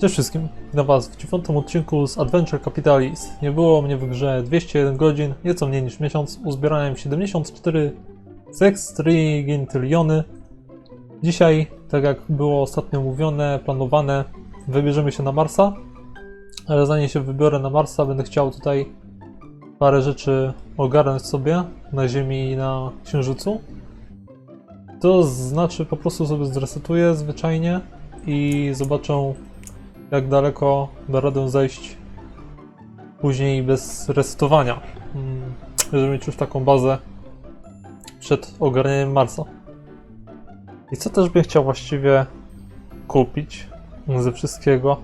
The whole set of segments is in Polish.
Cześć wszystkim, witam was w dziewiątym odcinku z Adventure Capitalis. Nie było mnie w grze 201 godzin, nieco mniej niż miesiąc. Uzbierałem 74 sextrigintyliony. Dzisiaj, tak jak było ostatnio mówione, planowane, wybierzemy się na Marsa. Ale zanim się wybiorę na Marsa, będę chciał tutaj parę rzeczy ogarnąć sobie na Ziemi i na Księżycu. To znaczy po prostu sobie zresetuję zwyczajnie i zobaczę jak daleko da radę zejść później bez resetowania. Mm, Żeby mieć już taką bazę przed ogarnieniem Marsa. I co też bym chciał właściwie kupić ze wszystkiego?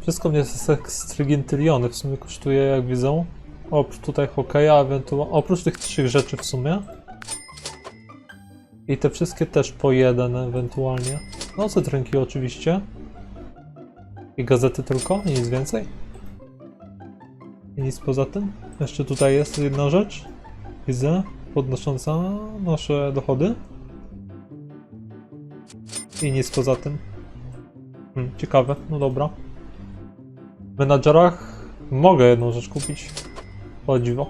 Wszystko mnie z ekstrygintyliony w sumie kosztuje, jak widzę. Oprócz tutaj hokeja, ewentualnie oprócz tych trzech rzeczy w sumie. I te wszystkie też po jeden ewentualnie. No, cytrynki oczywiście. I gazety tylko, nic więcej. I nic poza tym. Jeszcze tutaj jest jedna rzecz. Widzę, podnosząca nasze dochody. I nic poza tym. Hmm, ciekawe, no dobra. W menadżerach mogę jedną rzecz kupić. O dziwo.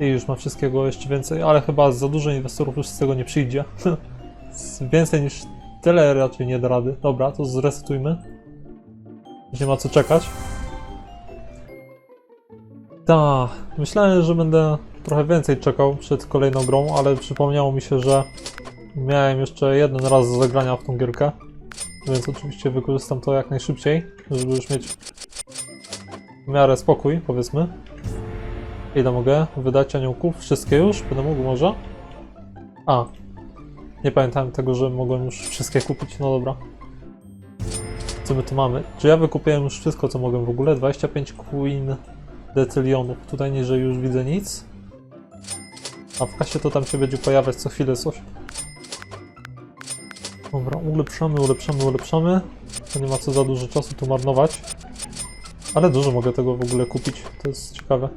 I już ma wszystkiego jeszcze więcej, ale chyba za dużo inwestorów już z tego nie przyjdzie. więcej niż tyle raczej nie da rady. Dobra, to zresetujmy. Nie ma co czekać. Ta, myślałem, że będę trochę więcej czekał przed kolejną grą, ale przypomniało mi się, że miałem jeszcze jeden raz do zagrania w tą gierkę. Więc oczywiście wykorzystam to jak najszybciej, żeby już mieć w miarę spokój, powiedzmy. Ile mogę wydać aniołków? Wszystkie już? Będę mógł może? A, nie pamiętałem tego, że mogłem już wszystkie kupić. No dobra. Co my tu mamy? Czy ja wykupiłem już wszystko, co mogłem w ogóle? 25 Queen decylionów. Tutaj niżej już widzę nic. A w kasie to tam się będzie pojawiać co chwilę coś. Dobra, ulepszamy, ulepszamy, ulepszamy. To nie ma co za dużo czasu tu marnować. Ale dużo mogę tego w ogóle kupić. To jest ciekawe.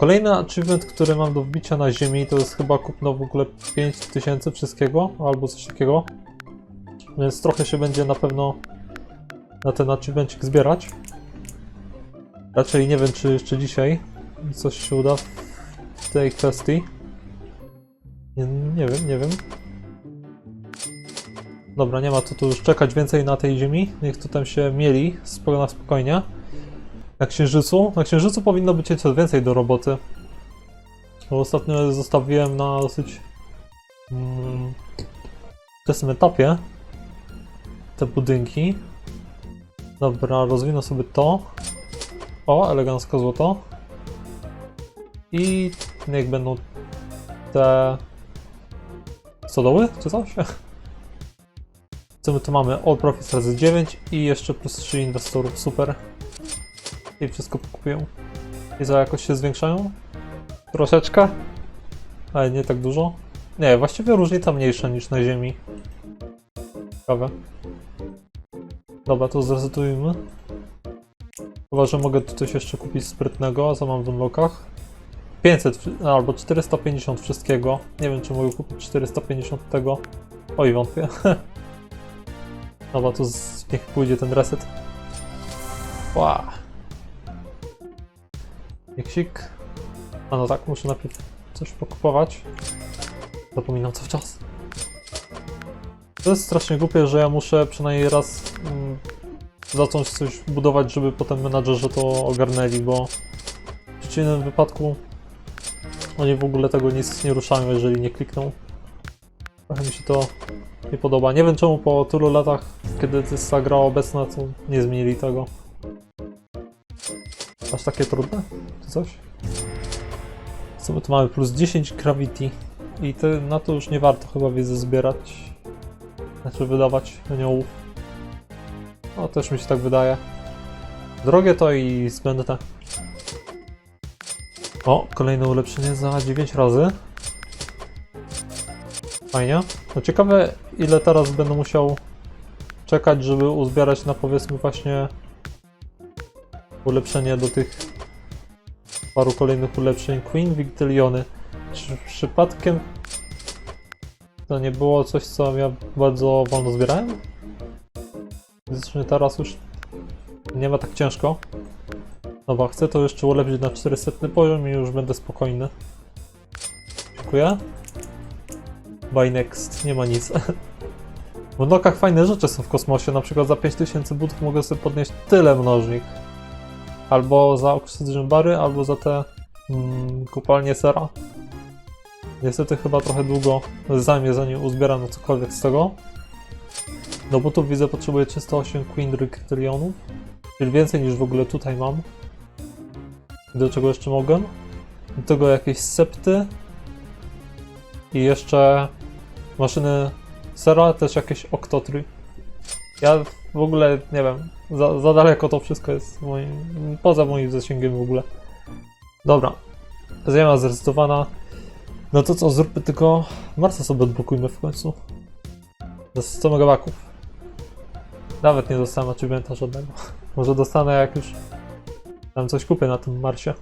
Kolejny achievement, który mam do wbicia na ziemi, to jest chyba kupno w ogóle 5000 wszystkiego, albo coś takiego. Więc trochę się będzie na pewno na ten achievementik zbierać. Raczej nie wiem, czy jeszcze dzisiaj coś się uda w tej kwestii. Nie, nie wiem, nie wiem. Dobra, nie ma co tu już czekać więcej na tej ziemi. Niech to tam się mieli na spokojnie. Na Księżycu? Na Księżycu powinno być coś więcej do roboty. Bo ostatnio zostawiłem na dosyć mm, wczesnym etapie te budynki. Dobra, rozwinę sobie to. O, elegancko złoto. I niech będą te stodoły, czy coś? Co my tu mamy? All Profits razy 9 i jeszcze plus 3 inwestorów, super. I wszystko kupię. I za jakoś się zwiększają? Troszeczkę? Ale nie tak dużo. Nie, właściwie różnica mniejsza niż na ziemi. Ciekawe. Dobra, to zresetujmy. Chyba, że mogę tu coś jeszcze kupić sprytnego, co mam w unlockach? 500 wszy- albo 450 wszystkiego. Nie wiem, czy mogę kupić 450 tego. Oj, wątpię. Dobra, to z... niech pójdzie ten reset. Wow. Miksik. A no tak, muszę najpierw coś pokupować. Zapominam cały czas. To jest strasznie głupie, że ja muszę przynajmniej raz mm, zacząć coś budować, żeby potem menadżerzy to ogarnęli, bo w przeciwnym wypadku oni w ogóle tego nic nie ruszają, jeżeli nie klikną. Trochę mi się to nie podoba. Nie wiem czemu po tylu latach, kiedy ta gra obecna, to nie zmienili tego. Aż takie trudne? Czy coś? Co my tu mamy? Plus 10 gravity. I te, na to już nie warto chyba wiedzę zbierać. Znaczy wydawać aniołów. No też mi się tak wydaje. Drogie to i zbędne. O, kolejne ulepszenie za 9 razy. Fajnie. No ciekawe ile teraz będę musiał czekać, żeby uzbierać na powiedzmy właśnie ulepszenie do tych paru kolejnych ulepszeń. Queen Victyliony. Czy przypadkiem to nie było coś, co ja bardzo wolno zbierałem? Fizycznie teraz już nie ma tak ciężko. Dobra, chcę to jeszcze ulepszyć na 400 poziom i już będę spokojny. Dziękuję. Buy next, nie ma nic. W nokach fajne rzeczy są w kosmosie, na przykład za 5000 butów mogę sobie podnieść tyle mnożnik. Albo za oxygen bary, albo za te mm, kopalnie sera. Niestety chyba trochę długo zajmie zanim uzbieram cokolwiek z tego. Do butów widzę potrzebuję 308 quindryktrionów, czyli więcej niż w ogóle tutaj mam. Do czego jeszcze mogę? Do tego jakieś septy i jeszcze maszyny sera, też jakieś oktotry. Ja w ogóle nie wiem, za, za daleko to wszystko jest moim, poza moim zasięgiem w ogóle. Dobra, ziemia zrezystowana. No to co, zróbmy tylko Marsa sobie odblokujmy w końcu. Za 100 megabaków. Nawet nie dostałem achievementa żadnego. Może dostanę jak już tam coś kupię na tym Marsie.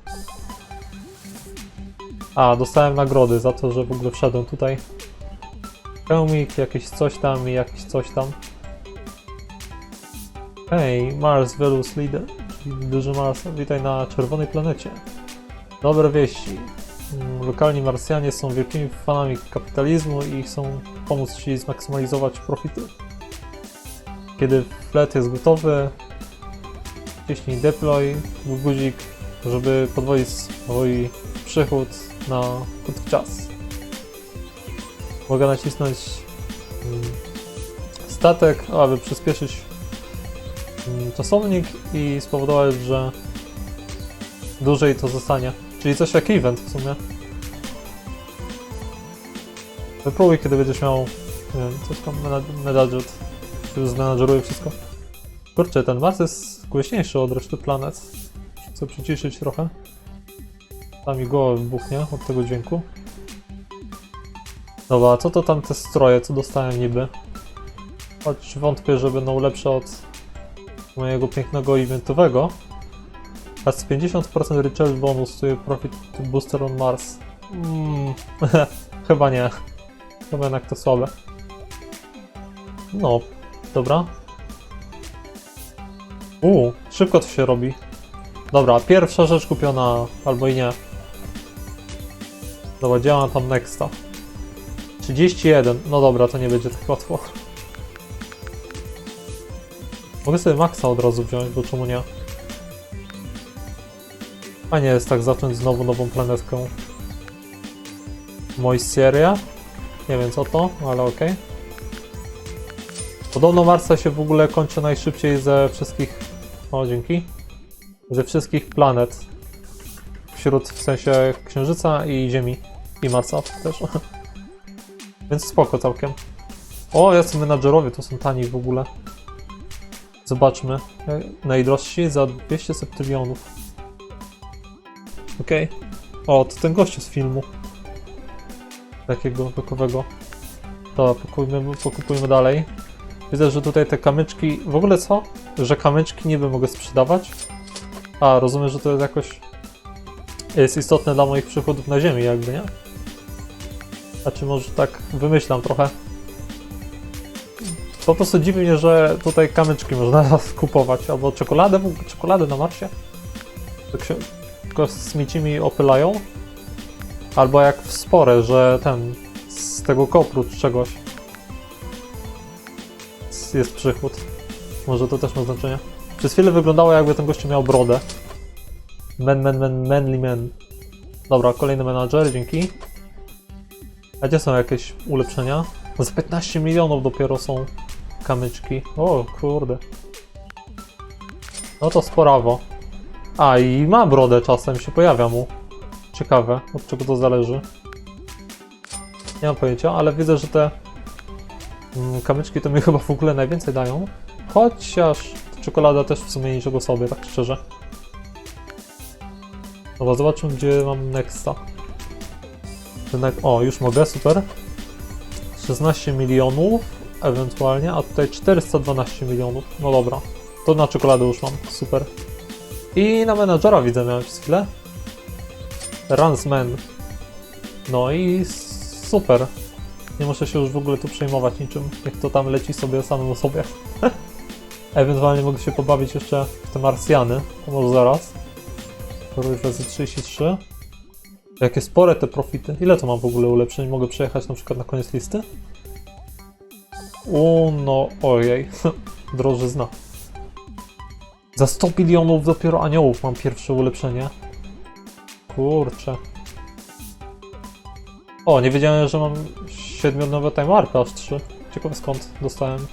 A, dostałem nagrody za to, że w ogóle wszedłem tutaj. Pełmik, jakieś coś tam i jakieś coś tam. Hej, Mars Velus czyli duży Mars, witaj na czerwonej planecie. Dobre wieści. Mm, Lokalni Marsjanie są wielkimi fanami kapitalizmu i chcą pomóc Ci zmaksymalizować profity. Kiedy flet jest gotowy, wciśnij deploy w guzik, żeby podwoić swój przychód na krótki czas. Mogę nacisnąć mm, statek, aby przyspieszyć czasownik i spowodować, że dłużej to zostanie. Czyli coś jak event w sumie. Wypróbuj, kiedy będziesz miał, nie wiem, coś tam menad- menadżet, który wszystko. Kurczę, ten Mars jest głośniejszy od reszty planet. Chcę przyciszyć trochę. Tam mi głowa wybuchnie od tego dźwięku. Dobra, co to tam te stroje, co dostałem niby? Choć wątpię, że będą lepsze od mojego pięknego eventowego. A z 50% recharge bonus to profit booster on Mars. Mm, chyba nie. Chyba jednak to słabe. No, dobra. Uuu, szybko to się robi. Dobra, pierwsza rzecz kupiona, albo i nie. Dobra, działam tam nexta. 31, no dobra, to nie będzie tak łatwo. Mogę sobie maxa od razu wziąć, bo czemu nie? A nie jest tak zacząć znowu nową planetką. Moisieria? Nie wiem co to, ale okej. Podobno Marsa się w ogóle kończy najszybciej ze wszystkich... O, dzięki. Ze wszystkich planet. Wśród, w sensie Księżyca i Ziemi. I Marsa też. Więc spoko całkiem. O, jacy menadżerowie to są tani w ogóle. Zobaczmy. Najdrożsi za 200 septylionów. Okej. O, to ten gościu z filmu. Takiego bekowego. To pokupujmy, pokupujmy dalej. Widzę, że tutaj te kamyczki... W ogóle co? Że kamyczki niby mogę sprzedawać? A, rozumiem, że to jest jakoś... Jest istotne dla moich przychodów na ziemi jakby, nie? A czy może tak wymyślam trochę? Po prostu dziwi mnie, że tutaj kamyczki można kupować. Albo czekoladę, czekoladę na Marsie? Tak się kosmici mi opylają. Albo jak w spore, że ten z tego kopru czegoś jest przychód. Może to też ma znaczenie. Przez chwilę wyglądało jakby ten gościu miał brodę. Men, men, men, manly men. Dobra, kolejny menadżer, dzięki. A gdzie są jakieś ulepszenia? Za 15 milionów dopiero są kamyczki. O kurde. No to sporawo. A i ma brodę czasem, się pojawia mu. Ciekawe, od czego to zależy. Nie mam pojęcia, ale widzę, że te mm, kamyczki to mi chyba w ogóle najwięcej dają. Chociaż czekolada też w sumie niczego sobie, tak szczerze. Dobra, zobaczmy gdzie mam Nexta. O, już mogę, super. 16 milionów ewentualnie, a tutaj 412 milionów. No dobra, to na czekoladę już mam, super. I na menadżera widzę miałem przez chwilę. Runsman. No i super. Nie muszę się już w ogóle tu przejmować niczym. Niech to tam leci sobie samemu sobie. Ewentualnie mogę się pobawić jeszcze w te Marsjany. To może zaraz. To już razy 33. Jakie spore te profity. Ile to mam w ogóle ulepszeń? Mogę przejechać na przykład na koniec listy? O no, ojej. Drożyzna. Za 100 bilionów dopiero aniołów mam pierwsze ulepszenie. Kurczę. O, nie wiedziałem, że mam 7-nowe time aż 3. Ciekawe skąd dostałem.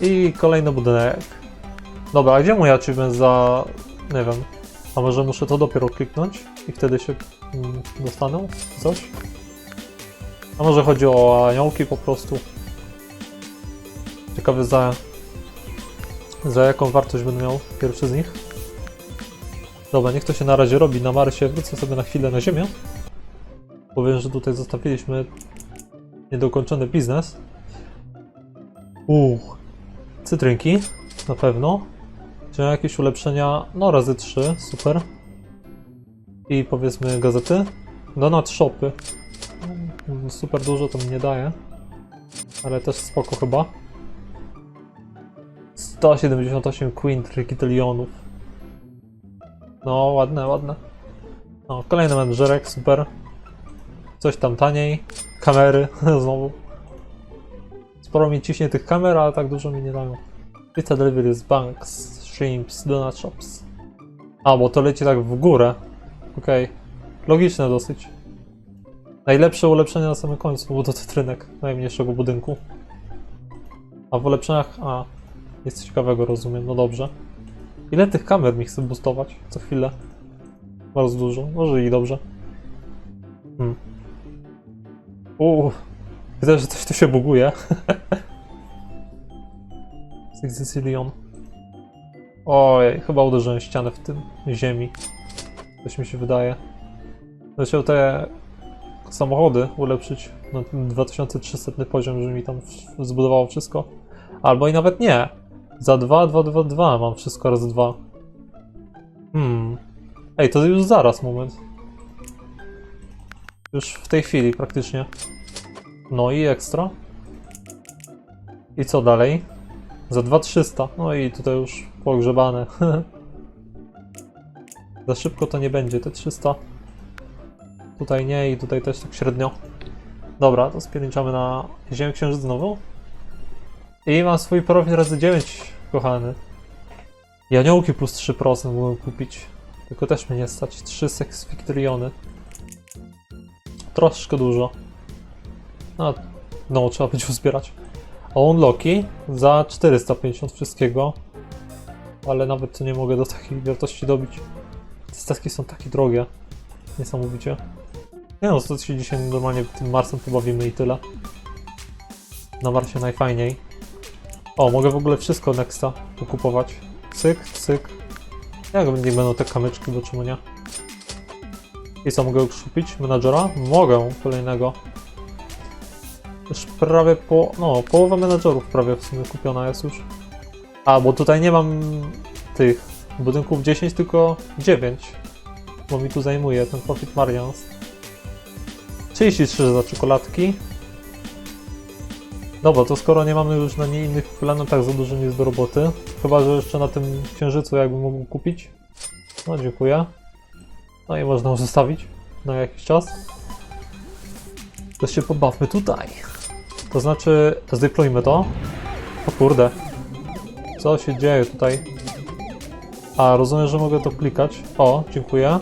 I kolejny budynek. Dobra, a gdzie mój achievement za... nie wiem. A może muszę to dopiero kliknąć i wtedy się mm, dostanę? Coś? A może chodzi o aniołki po prostu? Ciekawy za... za jaką wartość będę miał pierwszy z nich. Dobra, niech to się na razie robi na Marsie. Wrócę sobie na chwilę na Ziemię. Powiem, że tutaj zostawiliśmy niedokończony biznes. Uuu, cytrynki, na pewno. Czy jakieś ulepszenia? No, razy 3, super. I powiedzmy gazety. Donat shopy. Mm, Super dużo to mi nie daje. Ale też spoko chyba. 178 quintrillionów. No, ładne, ładne. No, kolejny menedżerek, super. Coś tam taniej. Kamery, znowu. Sporo mi ciśnie tych kamer, ale tak dużo mi nie dają. Pizza deliveries, banks, shrimps, donut shops. A, bo to leci tak w górę. Okej. Logiczne dosyć. Najlepsze ulepszenie na samym końcu, bo to cytrynek najmniejszego budynku. A w ulepszeniach... A, nic ciekawego rozumiem, no dobrze. Ile tych kamer mi chce boostować co chwilę? Bardzo dużo, może i dobrze. Hmm. Uuu, widzę, że coś tu się buguje. Sicilion. Ojej, chyba uderzyłem ścianę w tym ziemi. Coś mi się wydaje. Będę chciał te samochody ulepszyć na ten 2300 poziom, żeby mi tam zbudowało wszystko. Albo i nawet nie. Za 2, 2, 2, 2 mam wszystko razy 2. Hmm. Ej, to już zaraz, moment. Już w tej chwili praktycznie. No i ekstra. I co dalej? Za 2300. No i tutaj już pogrzebane. Za szybko to nie będzie, te 300. Tutaj nie i tutaj też tak średnio. Dobra, to spierniczamy na Ziemię Księżyc znowu. I mam swój profil razy 9, kochany. I aniołki plus 3% mogłem kupić. Tylko też mnie nie stać. 3 seksfiktriony. Troszkę dużo. No, no, trzeba będzie uzbierać. A unlocki za 450 wszystkiego. Ale nawet to nie mogę do takiej wartości dobić. Te statki są takie drogie. Niesamowicie. Nie no, to się dzisiaj normalnie tym Marsem pobawimy i tyle. Na Marsie najfajniej. O, mogę w ogóle wszystko Nexta kupować. Cyk, cyk. Jak nie będą te kamyczki, bo czemu nie? I co, mogę już kupić? Menadżera? Mogę, kolejnego. Już prawie po... no, połowa menadżerów prawie w sumie kupiona jest już. A, bo tutaj nie mam tych budynków 10, tylko 9. Bo mi tu zajmuje ten Profit Marians. 33 za czekoladki. Dobra, to skoro nie mamy już na nie innych planetach za dużo nic do roboty, chyba że jeszcze na tym księżycu jakbym mógł kupić. No dziękuję. No i można zostawić na jakiś czas. To się pobawmy tutaj. To znaczy, zdeploymy to. O kurde. Co się dzieje tutaj? A, rozumiem, że mogę to klikać. O, dziękuję.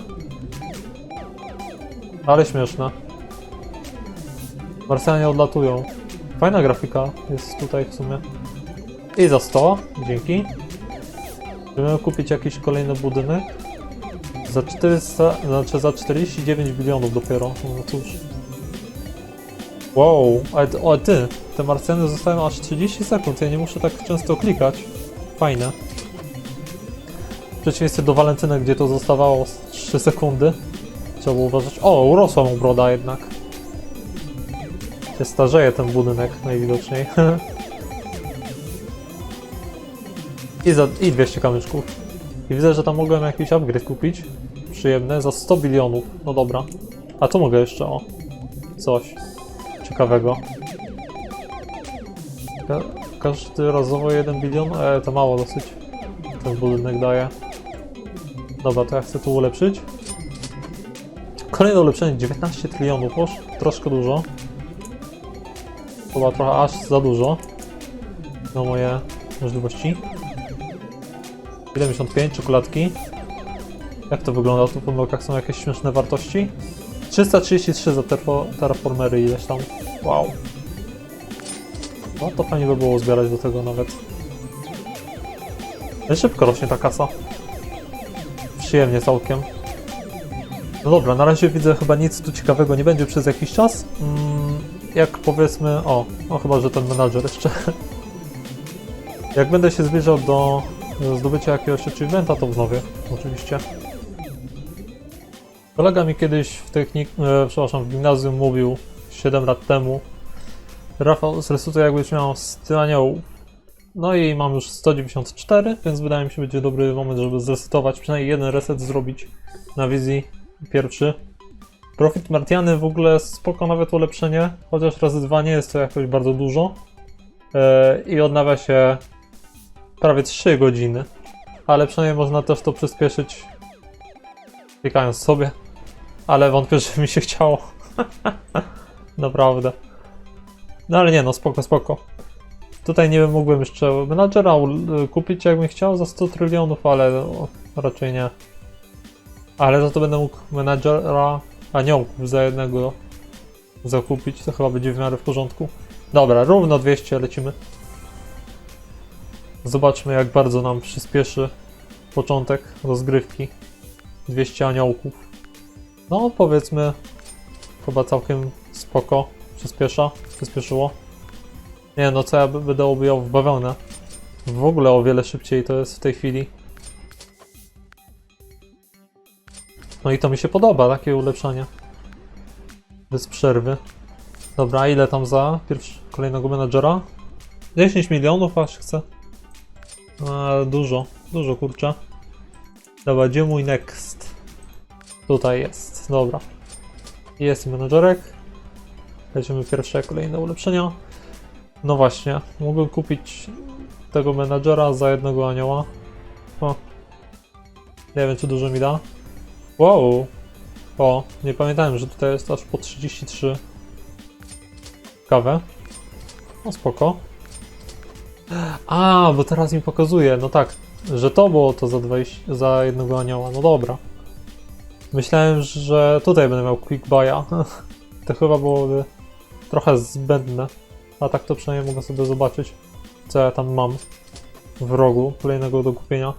Ale śmieszne. Marsjanie odlatują. Fajna grafika jest tutaj w sumie. I za 100, dzięki. Możemy kupić jakiś kolejny budynek. Za 400, znaczy za 49 bilionów dopiero. No cóż. Wow, ale, ty- te Marsjany zostają aż 30 sekund, ja nie muszę tak często klikać. Fajne. W przeciwieństwie do Walentyny, gdzie to zostawało z 3 sekundy. Trzeba było uważać. O, urosła mu broda jednak. Się starzeje ten budynek najwidoczniej. I, za, I 200 kamyczków. I widzę, że tam mogłem jakiś upgrade kupić. Przyjemne, za 100 bilionów. No dobra. A tu mogę jeszcze, o. Coś ciekawego. Ka każdy razowo 1 bilion? E, to mało dosyć. Ten budynek daje. Dobra, to ja chcę tu ulepszyć. Kolejne ulepszenie 19 trylionów, oż troszkę dużo. Chyba trochę aż za dużo na moje możliwości. 75 czekoladki. Jak to wygląda? Tu w pomyłkach są jakieś śmieszne wartości? 333 za terfo- terraformery ileś tam. Wow. No to fajnie by było zbierać do tego nawet. Ale szybko rośnie ta kasa. Przyjemnie całkiem. No dobra, na razie widzę chyba nic tu ciekawego nie będzie przez jakiś czas. Mm, jak powiedzmy, o, no chyba, że ten menadżer jeszcze. Jak będę się zbliżał do zdobycia jakiegoś achievementa, to wznowię, oczywiście. Kolega mi kiedyś w technik, e, przepraszam, w gimnazjum mówił 7 lat temu Rafał, zresutuj jakbyś miał 100 aniołów. No i mam już 194, więc wydaje mi się będzie dobry moment, żeby zresetować, przynajmniej jeden reset zrobić na wizji pierwszy. Profit Martiany w ogóle spoko nawet ulepszenie, chociaż razy dwa nie jest to jakoś bardzo dużo. E, I odnawia się prawie 3 godziny, ale przynajmniej można też to przyspieszyć klikając sobie, ale wątpię, że mi się chciało. Naprawdę. No ale nie no, spoko, spoko. Tutaj nie wiem, mógłbym jeszcze menadżera kupić jakbym chciał za 100 trylionów, ale no, raczej nie. Ale za to będę mógł menadżera aniołków za jednego zakupić, to chyba będzie w miarę w porządku. Dobra, równo 200 lecimy. Zobaczmy jak bardzo nam przyspieszy początek rozgrywki. 200 aniołków. No powiedzmy chyba całkiem spoko przyspiesza, przyspieszyło. Nie no co ja będę obijał w bawełnę. W ogóle o wiele szybciej to jest w tej chwili. No i to mi się podoba, takie ulepszanie. Bez przerwy. Dobra, ile tam za pierwszy, kolejnego menadżera? 10 milionów aż chcę. A, dużo, dużo kurczę. Dobra, gdzie mój next? Tutaj jest, dobra. Jest menadżerek. Lecimy pierwsze kolejne ulepszenia. No właśnie, mogę kupić tego menadżera za jednego anioła. O. Nie wiem, czy dużo mi da. Wow. O, nie pamiętałem, że tutaj jest aż po 33 kawę. No spoko. A, bo teraz mi pokazuje, no tak, że to było to za, 20, za jednego anioła, no dobra. Myślałem, że tutaj będę miał quick buya. To chyba byłoby trochę zbędne. A tak to przynajmniej mogę sobie zobaczyć, co ja tam mam w rogu kolejnego do kupienia.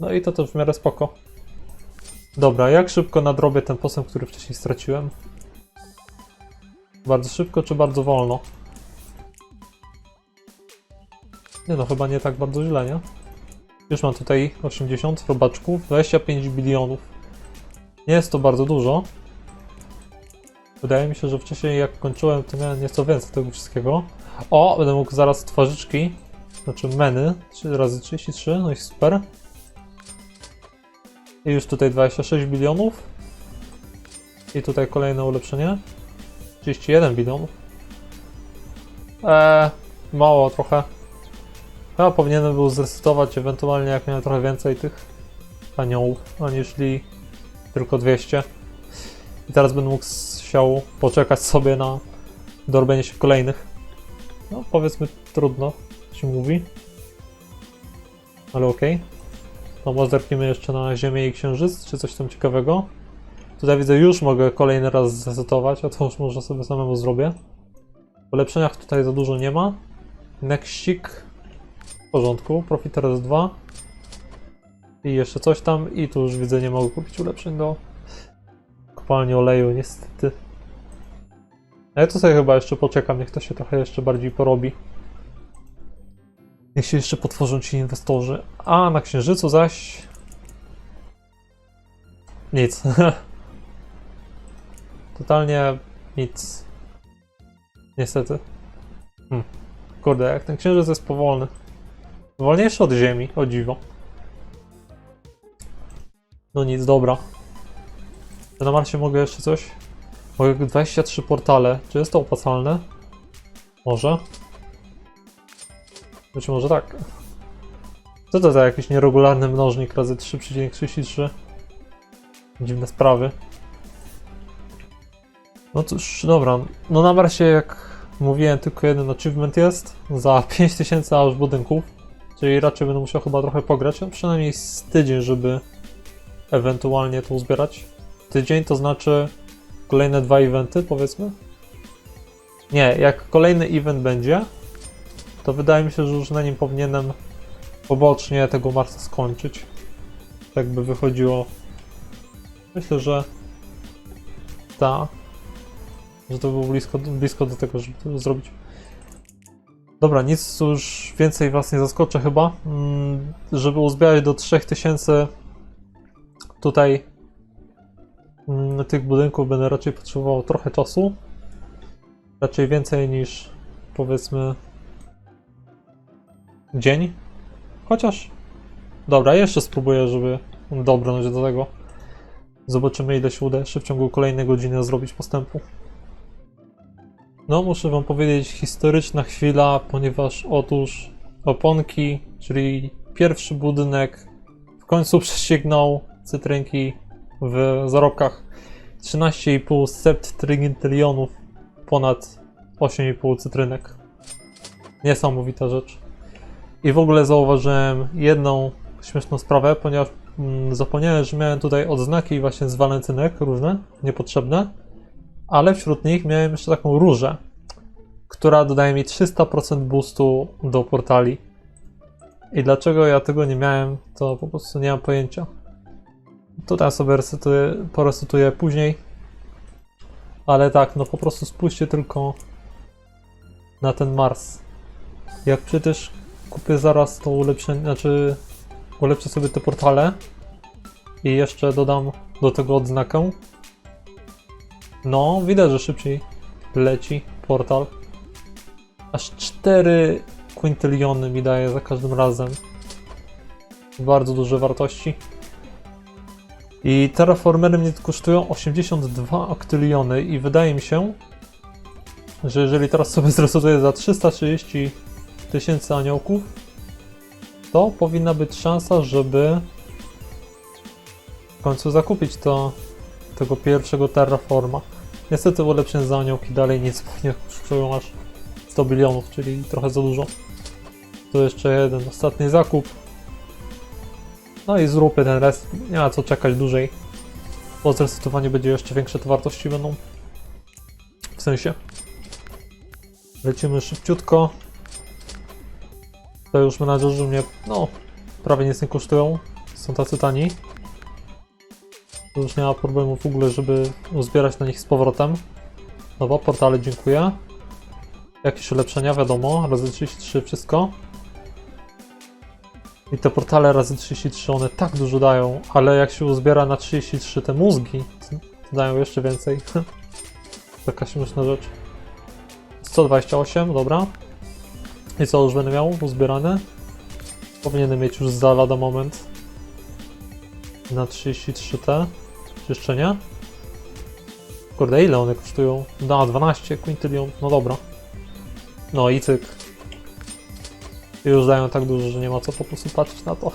No i to też w miarę spoko. Dobra, jak szybko nadrobię ten postęp, który wcześniej straciłem? Bardzo szybko czy bardzo wolno? Nie no, chyba nie tak bardzo źle, nie? Już mam tutaj 80 robaczków, 25 bilionów. Nie jest to bardzo dużo. Wydaje mi się, że wcześniej jak kończyłem, to miałem nieco więcej tego wszystkiego. O, będę mógł zaraz twarzyczki, znaczy meny, 3 razy 33, no i super. I już tutaj 26 bilionów. I tutaj kolejne ulepszenie. 31 bilionów. Eee, mało trochę. Chyba powinienem był zresetować, ewentualnie jak miałem trochę więcej tych aniołów, aniżeli tylko 200. I teraz będę mógł chciał poczekać sobie na dorobienie się kolejnych. No powiedzmy trudno się mówi. Ale okej. To może zerkniemy jeszcze na Ziemię i Księżyc, czy coś tam ciekawego. Tutaj widzę, już mogę kolejny raz zresetować, a to już może sobie samemu zrobię. W ulepszeniach tutaj za dużo nie ma. Nextik w porządku, Profit rs 2 i jeszcze coś tam i tu już widzę, nie mogę kupić ulepszeń do kopalni oleju, niestety. Ale to sobie chyba jeszcze poczekam, niech to się trochę jeszcze bardziej porobi. Niech się jeszcze potworzą ci inwestorzy. A na Księżycu zaś... Nic. Totalnie nic. Niestety. Hm. Kurde, jak ten Księżyc jest powolny. Wolniejszy od Ziemi, o dziwo. No nic, dobra. Na Marsie mogę jeszcze coś? Mogę 23 portale. Czy jest to opłacalne? Może. Być może tak. Co to za jakiś nieregularny mnożnik razy 3,33? Dziwne sprawy. No cóż, dobra. No na Marsie, jak mówiłem, tylko jeden achievement jest. Za 5000 aż budynków. Czyli raczej będę musiał chyba trochę pograć. No przynajmniej z tydzień, żeby ewentualnie to uzbierać. Tydzień to znaczy kolejne dwa eventy, powiedzmy. Nie, jak kolejny event będzie, to wydaje mi się, że już na nim powinienem pobocznie tego Marsa skończyć. Tak by wychodziło. Myślę, że ta, że to było blisko, blisko do tego, żeby to zrobić. Dobra, nic już więcej was nie zaskoczę chyba. Mm, Żeby uzbierać do 3000 tutaj mm, tych budynków będę raczej potrzebował trochę czasu. Raczej więcej niż powiedzmy dzień. Chociaż dobra, jeszcze spróbuję, żeby dobrnąć do tego. Zobaczymy ile się uda jeszcze w ciągu kolejnej godziny zrobić postępu. No, muszę wam powiedzieć, historyczna chwila, ponieważ otóż oponki, czyli pierwszy budynek, w końcu prześcignął cytrynki w zarobkach 13,5 septryntylionów, ponad 8,5 cytrynek. Niesamowita rzecz. I w ogóle zauważyłem jedną śmieszną sprawę, ponieważ mm, zapomniałem, że miałem tutaj odznaki właśnie z walentynek różne, niepotrzebne, ale wśród nich miałem jeszcze taką różę, która dodaje mi 300% boostu do portali. I dlaczego ja tego nie miałem, to po prostu nie mam pojęcia. Tutaj sobie resetuję, poresetuję później. Ale tak, no po prostu spójrzcie tylko na ten Mars. Jak przecież kupię zaraz to ulepszenie, znaczy ulepszę sobie te portale i jeszcze dodam do tego odznakę. No, widać, że szybciej leci portal. Aż 4 kwintyliony mi daje za każdym razem. Bardzo duże wartości. I terraformery mnie kosztują 82 oktyliony i wydaje mi się, że jeżeli teraz sobie zresetuję za 330 tysięcy aniołków, to powinna być szansa, żeby w końcu zakupić to tego pierwszego terraforma. Niestety ulepszeń za aniołki dalej nic nie kosztują aż 100 bilionów, czyli trochę za dużo. To jeszcze jeden ostatni zakup. No i zróbmy ten rest. Nie ma co czekać dłużej. Po zresetowaniu będzie jeszcze większe te wartości będą. W sensie. Lecimy szybciutko. To już menadżerzy mnie, no, prawie nic nie kosztują. Są tacy tani. Już nie ma problemu w ogóle, żeby uzbierać na nich z powrotem. Nowa, portale, dziękuję. Jakieś ulepszenia, wiadomo, razy 33 wszystko. I te portale razy 33, one tak dużo dają, ale jak się uzbiera na 33 te mózgi, to dają jeszcze więcej. Taka śmieszna rzecz. 128, dobra. I co już będę miał uzbierane? Powinienem mieć już za lada moment. Na 33T. Czy jeszcze nie? Kurde, ile one kosztują? Na 12 kwintylion, no dobra. No i cyk. Już dają tak dużo, że nie ma co po prostu patrzeć na to.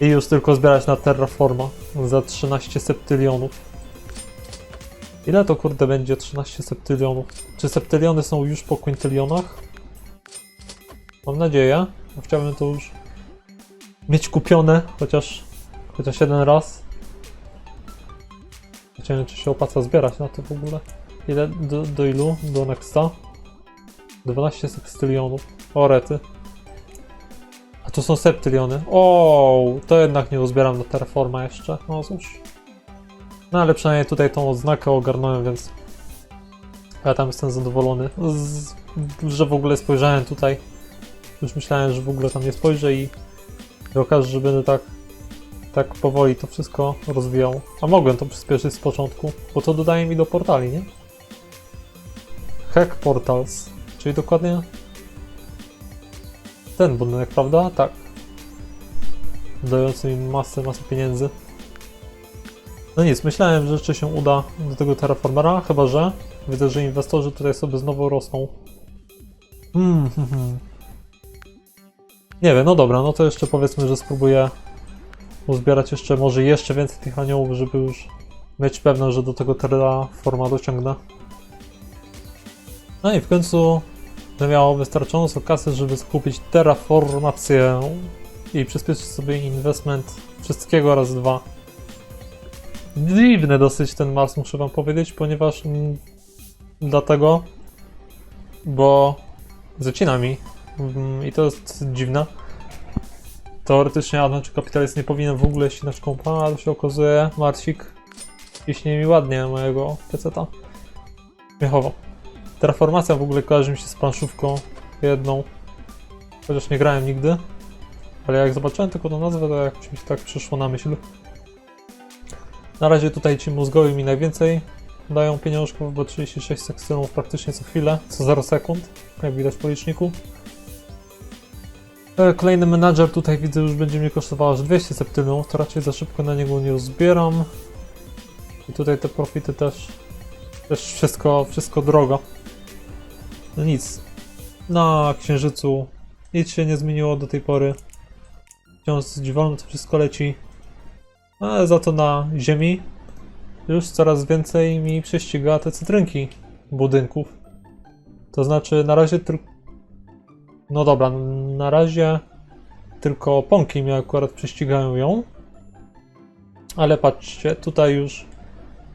I już tylko zbierać na Terraforma za 13 septylionów. Ile to kurde będzie 13 septylionów? Czy septyliony są już po kwintylionach? Mam nadzieję. Chciałbym to już mieć kupione, chociaż, chociaż jeden raz. Ciekawe, czy się opłaca zbierać na to w ogóle. Ile? Do, do ilu? Do Nexta? 12 sekstylionów. O, rety. A to są septyliony. O, to jednak nie uzbieram do Terraforma jeszcze. No cóż. No ale przynajmniej tutaj tą odznakę ogarnąłem, więc ja tam jestem zadowolony. Z, że w ogóle spojrzałem tutaj. Już myślałem, że w ogóle tam nie spojrzę i, i okaże, że będę tak tak powoli to wszystko rozwijał. A mogłem to przyspieszyć z początku, bo to dodaje mi do portali, nie? Hack Portals, czyli dokładnie ten budynek, prawda? Tak. Dający mi masę, masę pieniędzy. No nic, myślałem, że jeszcze się uda do tego Terraformera, chyba że widzę, że inwestorzy tutaj sobie znowu rosną Hmm, hmm, hmm. Nie wiem, no dobra, no to jeszcze powiedzmy, że spróbuję uzbierać jeszcze, może jeszcze więcej tych aniołów, żeby już mieć pewność, że do tego terraforma dociągnę. No i w końcu będę miał wystarczająco kasy, żeby skupić terraformację i przyspieszyć sobie investment wszystkiego raz dwa. Dziwny dosyć ten Mars, muszę wam powiedzieć, ponieważ mm, dlatego, bo zacina mi mm, i to jest dziwne. Teoretycznie Adventure Capitalist nie powinien w ogóle ścinać kompa, ale się okazuje, Marsik ciśnie mi ładnie mojego peceta. Śmiechowo. Terraformacja w ogóle kojarzy mi się z planszówką jedną, chociaż nie grałem nigdy. Ale jak zobaczyłem tylko tą nazwę, to jakoś mi tak przyszło na myśl. Na razie tutaj ci mózgowi mi najwięcej dają pieniążków, bo 36 sekstylów praktycznie co chwilę, co 0 sekund, jak widać po liczniku. E, Kolejny menadżer tutaj widzę już będzie mnie kosztował aż 200 septylów, to raczej za szybko na niego nie zbieram. I tutaj te profity też, też wszystko, wszystko drogo. No nic, na Księżycu nic się nie zmieniło do tej pory. Dosyć wolno to wszystko leci. Ale za to na Ziemi już coraz więcej mi prześciga te cytrynki budynków. To znaczy na razie tylko... No dobra, na razie tylko pąki mi akurat prześcigają ją. Ale patrzcie, tutaj już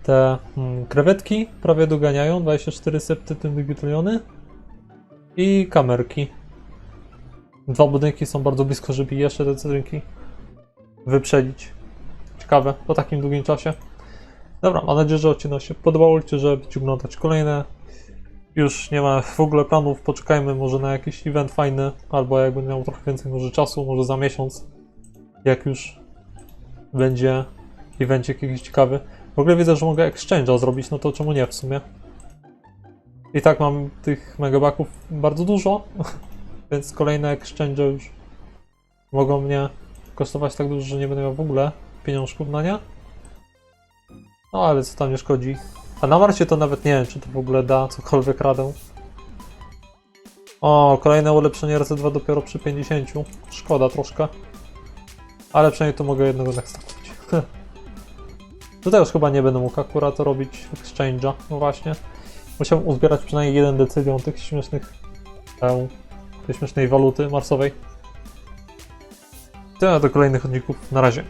te mm, krewetki prawie doganiają, 24 septyliony i kamerki. Dwa budynki są bardzo blisko, żeby jeszcze te cytrynki wyprzedzić. Ciekawe, po takim długim czasie. Dobra, mam nadzieję, że odcinek się podobał, żeby oglądać kolejne. Już nie ma w ogóle planów, poczekajmy może na jakiś event fajny, albo jak będę miał trochę więcej może czasu, może za miesiąc, jak już będzie evencik jakiś ciekawy. W ogóle widzę, że mogę exchange'a zrobić, no to czemu nie w sumie? I tak mam tych megabaków bardzo dużo, więc kolejne exchange już mogą mnie kosztować tak dużo, że nie będę miał w ogóle pieniążków na nie. No ale co tam nie szkodzi. A na Marsie to nawet nie wiem, czy to w ogóle da cokolwiek radę. O, kolejne ulepszenie RC2 dopiero przy 50. Szkoda troszkę. Ale przynajmniej to mogę jednego kupić. Tutaj już chyba nie będę mógł akurat robić exchange'a. No właśnie. Musiałem uzbierać przynajmniej jeden decylion tych śmiesznych e, tej śmiesznej waluty marsowej. Tyle do kolejnych odcinków. Na razie.